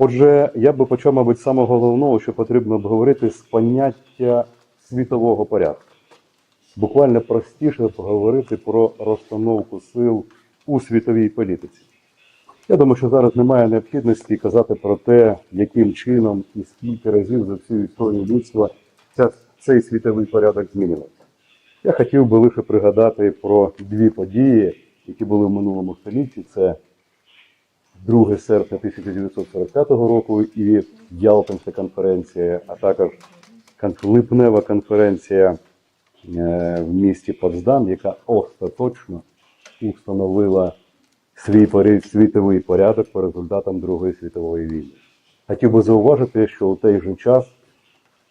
Отже, я би почав, мабуть, з самого головного, що потрібно обговорити з поняття світового порядку. Буквально простіше поговорити про розстановку сил у світовій політиці. Я думаю, що зараз немає необхідності казати про те, яким чином і скільки разів за всю історію людства ця, цей світовий порядок змінювався. Я хотів би лише пригадати про дві події, які були в минулому столітті. Це 2 серпня 1945 року і Ялтинська конференція, а також липнева конференція е, в місті Потсдам, яка остаточно установила свій світовий порядок по результатам Другої світової війни. Хотів би зауважити, що у той же час,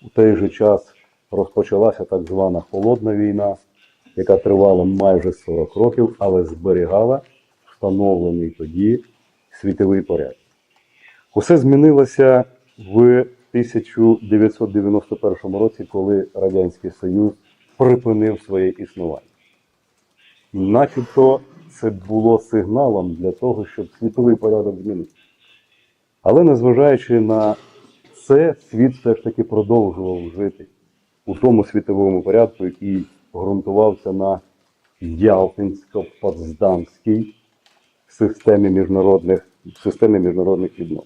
у той же час розпочалася так звана холодна війна, яка тривала майже 40 років, але зберігала встановлений тоді світовий порядок. Усе змінилося в 1991 році, коли Радянський Союз припинив своє існування. Начебто це було сигналом для того, щоб світовий порядок змінився. Але незважаючи на це, світ все ж таки продовжував жити у тому світовому порядку, який ґрунтувався на Ялтинсько-Потсдамській системі міжнародних, системі міжнародних відносин.